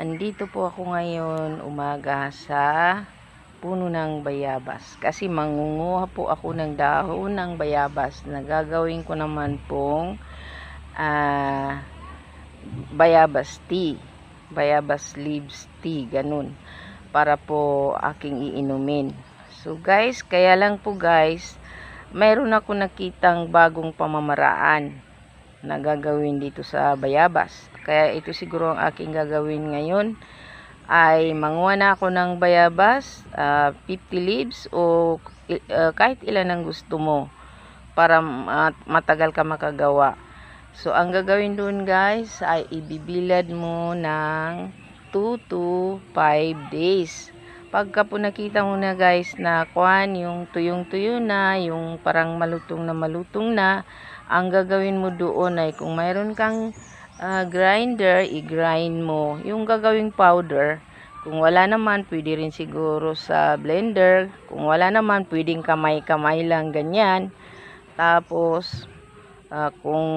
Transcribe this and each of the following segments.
Andito po ako ngayon umaga sa puno ng bayabas. Kasi mangunguha po ako ng dahon ng bayabas na gagawin ko naman pong ah, bayabas tea. Bayabas leaves tea, ganun. Para po aking iinumin. So guys, kaya lang po guys, mayroon ako nakitang bagong pamamaraan na gagawin dito sa bayabas. Kaya ito siguro ang aking gagawin ngayon ay manguha na ako ng bayabas, ah, 50 leaves o ah, kahit ilan ang gusto mo para ma- matagal ka makagawa. So ang gagawin doon guys ay ibibilad mo ng 2 to 5 days. Pagka po nakita mo na guys na kwan, yung tuyong-tuyo na, yung parang malutong na malutong na, ang gagawin mo doon ay kung mayroon kang ah, grinder, i-grind mo. Yung gagawing powder, kung wala naman, pwede rin siguro sa blender. Kung wala naman, pwedeng kamay-kamay lang ganyan. Tapos, ah, kung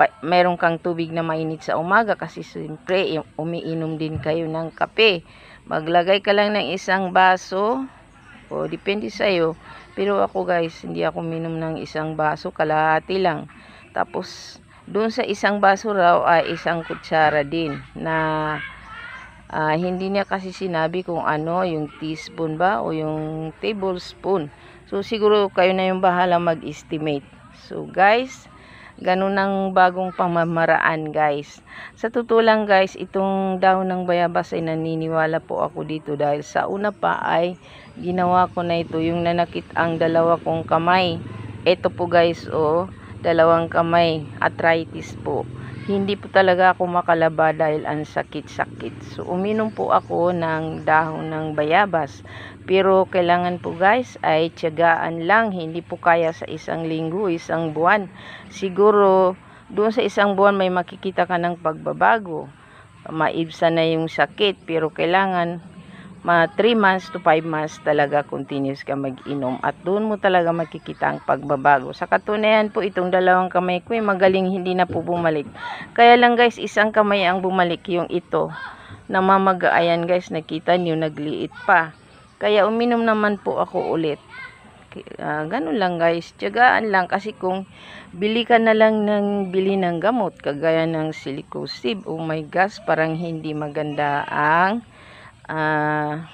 pa- meron kang tubig na mainit sa umaga, kasi siyempre, umiinom din kayo ng kape. Maglagay ka lang ng isang baso, o depende sa'yo. Pero ako guys, hindi ako minom ng isang baso, kalahati lang. Tapos, doon sa isang baso raw ay isang kutsara din na ah, hindi niya kasi sinabi kung ano, yung teaspoon ba o yung tablespoon. So, siguro kayo na yung bahala mag-estimate. So, guys, ganun ang bagong pamamaraan, guys. Sa totoo guys, itong dahon ng bayabas ay naniniwala po ako dito dahil sa una pa ay ginawa ko na ito, yung nanakit ang dalawa kong kamay. Ito po, guys, oh, dalawang kamay, arthritis po. Hindi po talaga ako makalaba dahil ang sakit-sakit. So, uminom po ako ng dahon ng bayabas. Pero kailangan po guys ay tiyagaan lang. Hindi po kaya sa isang linggo, isang buwan. Siguro doon sa isang buwan may makikita ka ng pagbabago. Maibsan na yung sakit. Pero kailangan ma 3 months to 5 months talaga continuous ka mag-inom at doon mo talaga makikita ang pagbabago. Sa katunayan po itong dalawang kamay ko ay magaling hindi na po bumalik. Kaya lang guys, isang kamay ang bumalik yung ito. Namamaga ayan guys, nakita niyo nagliit pa. Kaya uminom naman po ako ulit. Ah, ganun lang guys, tiyagaan lang kasi kung bili ka na lang ng bili ng gamot kagaya ng silicosib, oh my gosh, parang hindi maganda ang ah,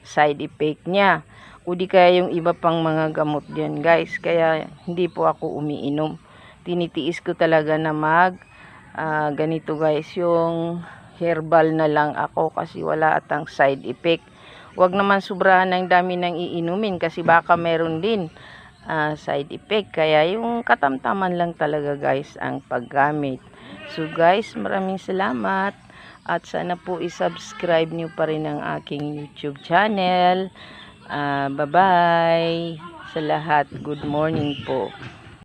side effect niya. O di kaya yung iba pang mga gamot diyan guys. Kaya hindi po ako umiinom. Tinitiis ko talaga na mag ah, ganito guys yung herbal na lang ako kasi wala atang side effect. Huwag naman sobrahan ng dami ng iinumin kasi baka meron din ah, side effect. Kaya yung katamtaman lang talaga guys ang paggamit. So guys, maraming salamat. At sana po isubscribe niyo pa rin ang aking YouTube channel. Ah, bye-bye sa lahat. Good morning po.